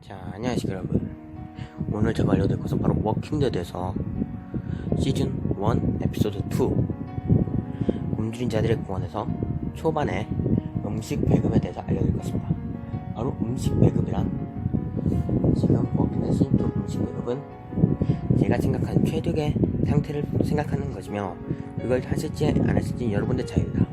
자, 안녕하십니까 여러분. 오늘 제가 알려드릴 것은 바로 워킹데드에서 시즌 1 에피소드 2 굶주린 자들의 공원에서 초반에 음식 배급에 대해서 알려드릴 것입니다. 바로 음식 배급이란 지금 워킹데드 시즌 2 음식 배급은 제가 생각하는 최적의 상태를 생각하는 것이며 그걸 하실지 안 하실지 여러분들 자유입니다.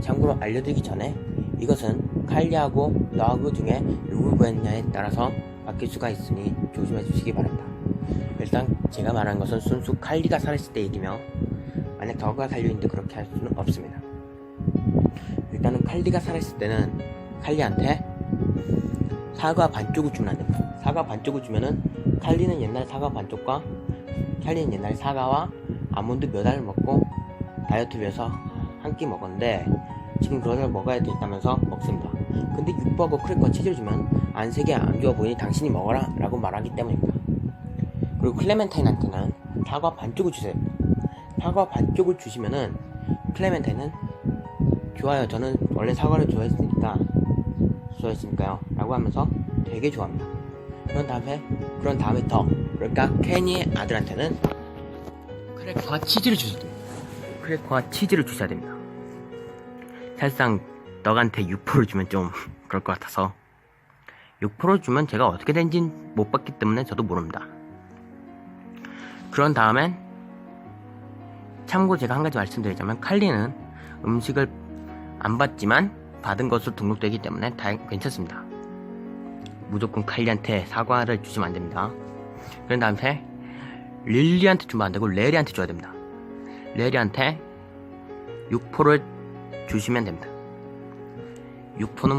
참고로 알려드리기 전에 이것은 칼리하고 너그 중에 누굴 구했냐에 따라서 바뀔 수가 있으니 조심해 주시기 바랍니다. 일단 제가 말한 것은 순수 칼리가 살아있을 때 얘기며 만약 더그가 달려있는데 그렇게 할 수는 없습니다. 일단은 칼리가 살아있을 때는 칼리한테 사과 반쪽을 주면 안 됩니다. 사과 반쪽을 주면은 칼리는 옛날 사과 반쪽과 칼리는 옛날 사과와 아몬드 몇 알을 먹고 다이어트 위해서 한 끼 먹었는데 지금 그걸 먹어야 된다면서 먹습니다. 근데 육버거 크래커 치즈를 주면 안색이 안 좋아 보이니 당신이 먹어라 라고 말하기 때문입니다. 그리고 클레멘타인한테는 사과 반쪽을 주세요. 사과 반쪽을 주시면은 클레멘타인은 좋아요. 저는 원래 사과를 좋아했으니까 좋아했으니까요. 라고 하면서 되게 좋아합니다. 그런 다음에 그런 다음에 더 그러니까 케니의 아들한테는 크래커와 치즈를 주셔야 됩니다. 크래커와 치즈를 주셔야 됩니다. 사실상 너한테 6% 주면 좀 그럴 것 같아서 6% 주면 제가 어떻게 된지 못 봤기 때문에 저도 모릅니다. 그런 다음엔 참고 제가 한 가지 말씀드리자면 칼리는 음식을 안 받지만 받은 것으로 등록되기 때문에 다 괜찮습니다. 무조건 칼리한테 사과를 주시면 안 됩니다. 그런 다음에 릴리한테 주면 안 되고 레리한테 줘야 됩니다. 레리한테 6%를 주시면 됩니다. 6%는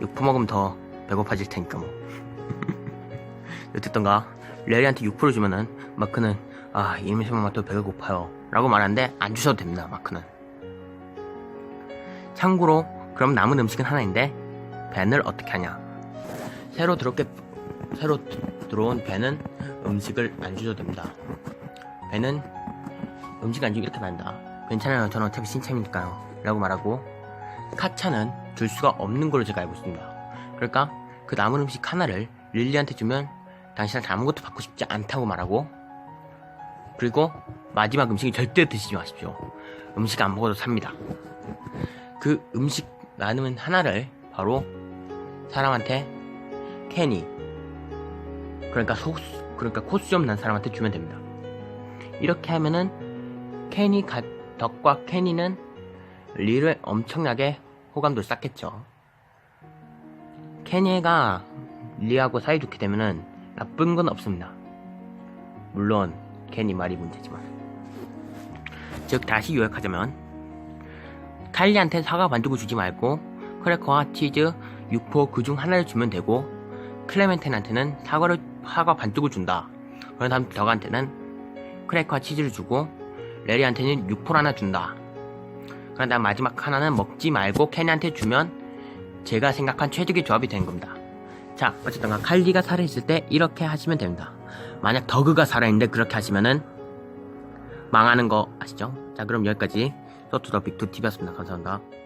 뭐6% 먹으면 더 배고파질 테니까 뭐. 어쨌든가 레리한테 6% 주면은 마크는 아 이름에서만 맡도 배가 고파요. 라고 말하는데 안 주셔도 됩니다 마크는. 참고로 그럼 남은 음식은 하나인데 벤을 어떻게 하냐? 새로 들어게 새로 들어온 벤은 음식을 안 주셔도 됩니다. 벤은 음식 안 주기 이렇게 말한다 괜찮아요. 저는 어차피 신참이니까요. 라고 말하고 카차는 줄 수가 없는 걸로 제가 알고 있습니다. 그러니까 그 남은 음식 하나를 릴리한테 주면 당신한테 아무것도 받고 싶지 않다고 말하고 그리고 마지막 음식이 절대 드시지 마십시오. 음식 안 먹어도 삽니다. 그 음식 남은 하나를 바로 사람한테 캐니 그러니까 소스 그러니까 코스 좀 난 사람한테 주면 됩니다. 이렇게 하면은 캐니 가, 덕과 캐니는 리를 엄청나게 호감도를 쌓겠죠. 캐니가 리하고 사이좋게 되면은 나쁜 건 없습니다. 물론 캐니 말이 문제지만. 즉 다시 요약하자면 칼리한테 사과 반죽을 주지 말고 크래커와 치즈, 육포 그 중 하나를 주면 되고 클레멘텐한테는 사과를 사과 반죽을 준다. 그런 다음 덕한테는 크래커와 치즈를 주고 레리한테는 육포 하나 준다. 다음 마지막 하나는 먹지 말고 캐니한테 주면 제가 생각한 최적의 조합이 되는 겁니다. 자, 어쨌든 칼리가 살아있을 때 이렇게 하시면 됩니다. 만약 더그가 살아있는데 그렇게 하시면은 망하는 거 아시죠? 자, 그럼 여기까지 서투더 빅투 TV였습니다. 감사합니다.